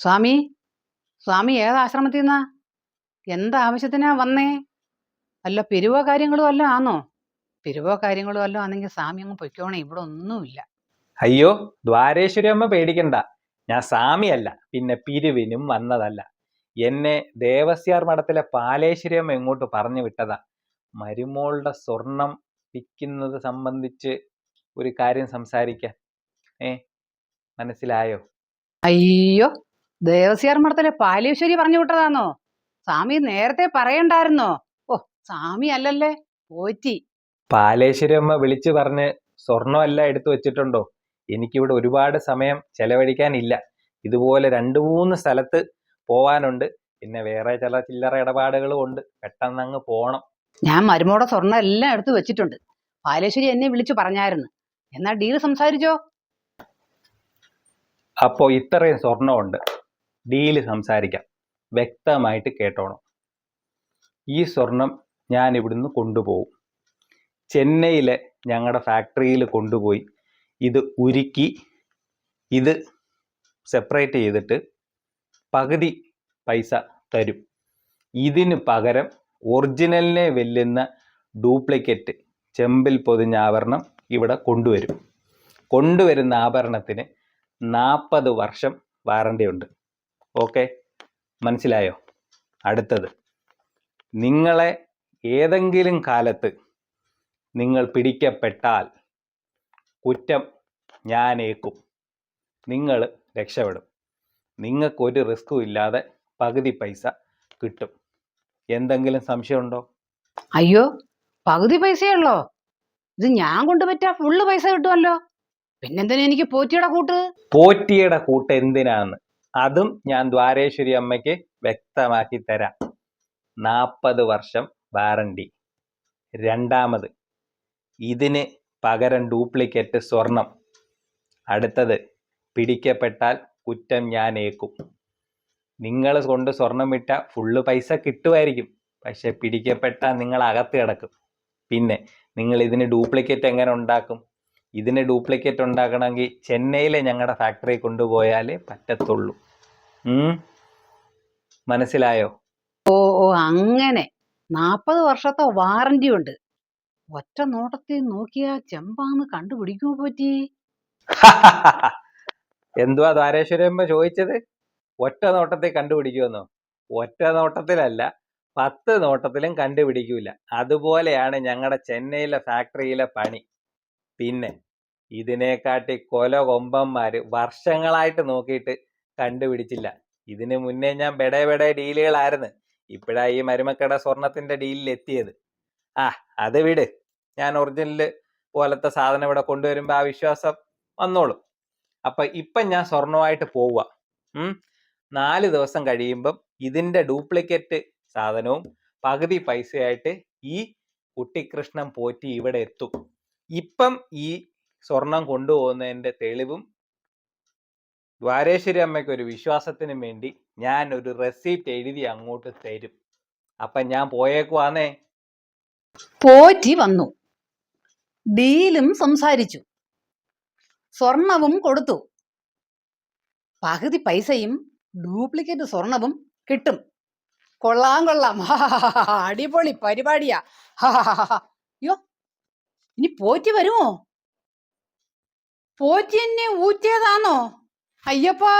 സ്വാമി സ്വാമി ഏതാശ്രമത്തിൽ നിന്നാ? എന്താവശ്യത്തിനാ വന്നേ? അല്ല പിരിവോ കാര്യങ്ങളും അല്ല ആന്നോ? പിരിവോ കാര്യങ്ങളും അല്ല ആണെങ്കിൽ സ്വാമി അങ്ങ് പൊയ്ക്കോണേ ഇവിടെ ഒന്നുമില്ല. അയ്യോ ദ്വാരേശ്വരി അമ്മ പേടിക്കണ്ട. ഞാൻ സ്വാമിയല്ല പിന്നെ പിരിവിനും വന്നതല്ല. എന്നെ ദേവസ്യാർ മഠത്തിലെ പാലേശ്വരി അമ്മ എങ്ങോട്ട് പറഞ്ഞു വിട്ടതാ. മരുമോളുടെ സ്വർണം വിൽക്കുന്നത് സംബന്ധിച്ച് ഒരു കാര്യം സംസാരിക്കാൻ ഏ മനസ്സിലായോ? അയ്യോ ദേവസ്യാർ മഠത്തിലെ പാലേശ്വരി പറഞ്ഞു വിട്ടതാന്നോ? സ്വാമി നേരത്തെ പറയണ്ടായിരുന്നോ? ഓ സ്വാമി അല്ലല്ലേ? പോറ്റി. പാലേശ്വരി അമ്മ വിളിച്ചു പറഞ്ഞ് സ്വർണമല്ല എടുത്തു വെച്ചിട്ടുണ്ടോ? എനിക്കിവിടെ ഒരുപാട് സമയം ചെലവഴിക്കാനില്ല. ഇതുപോലെ രണ്ട് മൂന്ന് സ്ഥലത്ത് പോവാനുണ്ട്. പിന്നെ വേറെ ചില ചില്ലറ ഇടപാടുകളും ഉണ്ട്. പെട്ടെന്ന് അങ്ങ് പോണം. ഞാൻ മരുമോടെ സ്വർണം എല്ലാം എടുത്തു വെച്ചിട്ടുണ്ട്. പാലേശ്വരി എന്നെ വിളിച്ചു പറഞ്ഞായിരുന്നു. എന്നാ ഡീൽ സംസാരിച്ചോ? അപ്പോ ഇത്രയും സ്വർണമുണ്ട്. ഡീൽ സംസാരിക്കാം. വ്യക്തമായിട്ട് കേട്ടോണം. ഈ സ്വർണം ഞാൻ ഇവിടുന്ന് കൊണ്ടുപോകും. ചെന്നൈയിലെ ഞങ്ങളുടെ ഫാക്ടറിയിൽ കൊണ്ടുപോയി ഇത് ഉരുക്കി ഇത് സെപ്പറേറ്റ് ചെയ്തിട്ട് പകുതി പൈസ തരും. ഇതിന് പകരം ഒറിജിനലിനെ വെല്ലുന്ന ഡ്യൂപ്ലിക്കറ്റ് ചെമ്പിൽ പൊതിഞ്ഞ ആഭരണം ഇവിടെ കൊണ്ടുവരും. കൊണ്ടുവരുന്ന ആഭരണത്തിന് നാൽപ്പത് വർഷം വാറണ്ടി ഉണ്ട്. ഓക്കെ. മനസ്സിലായോ? അടുത്തത്. നിങ്ങളെ ഏതെങ്കിലും കാലത്ത് നിങ്ങൾ പിടിക്കപ്പെട്ടാൽ കുറ്റം ഞാനേക്കും. നിങ്ങൾ രക്ഷപ്പെടും. നിങ്ങൾക്കൊരു റിസ്ക്കും ഇല്ലാതെ പകുതി പൈസ കിട്ടും. എന്തെങ്കിലും സംശയമുണ്ടോ? അയ്യോ പകുതി പൈസയുള്ളോ ഇത് ഞാൻ കൊണ്ടുപറ്റാ ഫുള്ള് പൈസ കിട്ടുമല്ലോ പിന്നെന്തിനാ എനിക്ക് പോറ്റിയുടെ കൂട്ട്? പോറ്റിയുടെ കൂട്ട് എന്തിനാന്ന്? അതും ഞാൻ ദ്വാരേശ്വരി അമ്മയ്ക്ക് വ്യക്തമാക്കി തരാം. നാൽപ്പത് വർഷം വാറണ്ടി. രണ്ടാമത് ഇതിന് പകരം ഡ്യൂപ്ലിക്കേറ്റ് സ്വർണം. അടുത്തത് പിടിക്കപ്പെട്ടാൽ കുറ്റം ഞാൻ ഏക്കും നിങ്ങൾ കൊണ്ട് സ്വർണം വിട്ട ഫുള്ള് പൈസ കിട്ടുമായിരിക്കും. പക്ഷെ പിടിക്കപ്പെട്ടാൽ നിങ്ങൾ അകത്ത് കിടക്കും. പിന്നെ നിങ്ങൾ ഇതിന് ഡ്യൂപ്ലിക്കേറ്റ് എങ്ങനെ ഉണ്ടാക്കും? ഇതിന് ഡ്യൂപ്ലിക്കേറ്റ് ഉണ്ടാക്കണമെങ്കിൽ ചെന്നൈയിലെ ഞങ്ങളുടെ ഫാക്ടറി കൊണ്ടുപോയാലേ പറ്റത്തുള്ളൂ? മനസ്സിലായോ? ഓ ഓ അങ്ങനെ. നാപ്പത് വർഷത്തെ വാറന്റി ഉണ്ട്. ഒറ്റ നോട്ടത്തിൽ നോക്കിയാ ചെമ്പാന്ന് കണ്ടുപിടിക്കുമോ പറ്റി? എന്തുവാ ദ്വാരേശ്വരമ്മ ചോദിച്ചത്? ഒറ്റ നോട്ടത്തിൽ കണ്ടുപിടിക്കുമെന്നോ? ഒറ്റ നോട്ടത്തിലല്ല പത്ത് നോട്ടത്തിലും കണ്ടുപിടിക്കൂല. അതുപോലെയാണ് ഞങ്ങളുടെ ചെന്നൈയിലെ ഫാക്ടറിയിലെ പണി. പിന്നെ ഇതിനെക്കാട്ടി കൊല കൊമ്പന്മാർ വർഷങ്ങളായിട്ട് നോക്കിയിട്ട് കണ്ടുപിടിച്ചില്ല. ഇതിന് മുന്നേ ഞാൻ ബെടെ ബെടെ ഡീലുകളായിരുന്നു. ഇപ്പോഴാ ഈ മരുമക്കട സ്വർണത്തിന്റെ ഡീലിൽ എത്തിയത് ആ അത് വിട്. ഞാൻ ഒറിജിനൽ പോലത്തെ സാധനം ഇവിടെ കൊണ്ടുവരുമ്പോൾ ആ വിശ്വാസം വന്നോളും. അപ്പൊ ഇപ്പം ഞാൻ സ്വർണമായിട്ട് പോവുക നാല് ദിവസം കഴിയുമ്പം ഇതിന്റെ ഡ്യൂപ്ലിക്കേറ്റ് സാധനവും പകുതി പൈസയായിട്ട് ഈ കുട്ടിക്കൃഷ്ണൻ പോറ്റി ഇവിടെ എത്തും. ഇപ്പം ഈ സ്വർണം കൊണ്ടുപോകുന്നതിന്റെ തെളിവും ദ്വാരേശ്വരി അമ്മയ്ക്ക് ഒരു വിശ്വാസത്തിന് വേണ്ടി ഞാൻ ഒരു റെസിപ്റ്റ് എഴുതി അങ്ങോട്ട് തരും. അപ്പൊ ഞാൻ പോയേക്കുവാന്നേ. പോറ്റി വന്നു. ഡീലും സംസാരിച്ചു. സ്വർണവും കൊടുത്തു. പകുതി പൈസയും ഡ്യൂപ്ലിക്കേറ്റ് സ്വർണവും കിട്ടും. കൊള്ളാം കൊള്ളാം. അടിപൊളി പരിപാടിയാ. അയ്യോ ഇനി പോറ്റി വരുമോ? പോറ്റി എന്നെ ഊറ്റിയതാണോ? അയ്യപ്പാ!